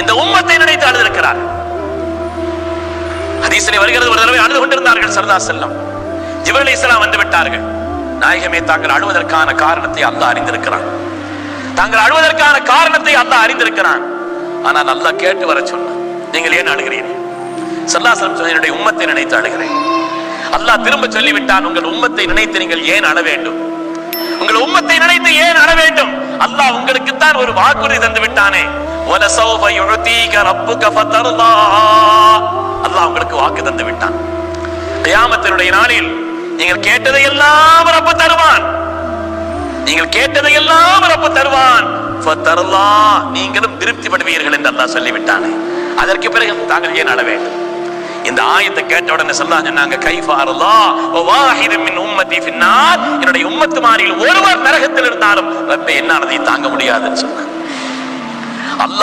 இந்த உம்மத்தை நினைத்து அழுதிருக்கிறார். ஹதீசனை வருகிறது ஒரு தடவை அழுது கொண்டிருந்தார்கள் சரதா செல்லம் ஜிபரலி இஸ்லாம் வந்து விட்டார்கள். நாயகமே தாங்கள் அழுவதற்கான காரணத்தை அல்லாஹ் அறிந்திருக்கிறான். தாங்கள் அழுவதற்கான காரணத்தை அல்லாஹ் அறிந்திருக்கிறான். ஆனால் அல்லாஹ் கேட்டு வர சொன்னான் நீங்கள் ஏன் அழுகிறீர்கள்? சல்லா செல்லம் என்னுடைய உம்மத்தை நினைத்து அழுகிறேன். அல்லாஹ் திரும்ப சொல்லிவிட்டான் உங்கள் உம்மத்தை நினைத்து நீங்கள் ஏன் அழ வேண்டும்? உங்கள் உம்மத்தை நினைத்து ஏன் அவர்களுக்குத்தான் ஒரு வாக்குறுதி தந்து விட்டானே. ஒலசௌப ஃபதர்லா அல்லாஹ் உங்களுக்கு வாக்கு தந்து விட்டான். நாளில் நீங்கள் கேட்டதை எல்லாம் ரப்பு தருவான். நீங்கள் கேட்டதை எல்லாம் ரப்பு தருவான். ஃபதர்லா நீங்களும் திருப்தி படுவீர்கள் என்று அல்லாஹ் சொல்லிவிட்டானே. அதற்கு பிறகு தாங்கள் ஏன் அழ இந்த ஆயத்தை கேட்ட உடனே சொல்லாங்க சொன்னாங்க கைஃபாரல்லா வாஹிது மின் உம்மதி ஃபின்னார். என்னுடைய உம்மத்து மாறியில் ஒருவர் நரகத்தில் இருந்தாலும் ரப்பே என்னால் அதை தாங்க முடியாதுன்னு சொன்னாங்க. அல்லாஹ்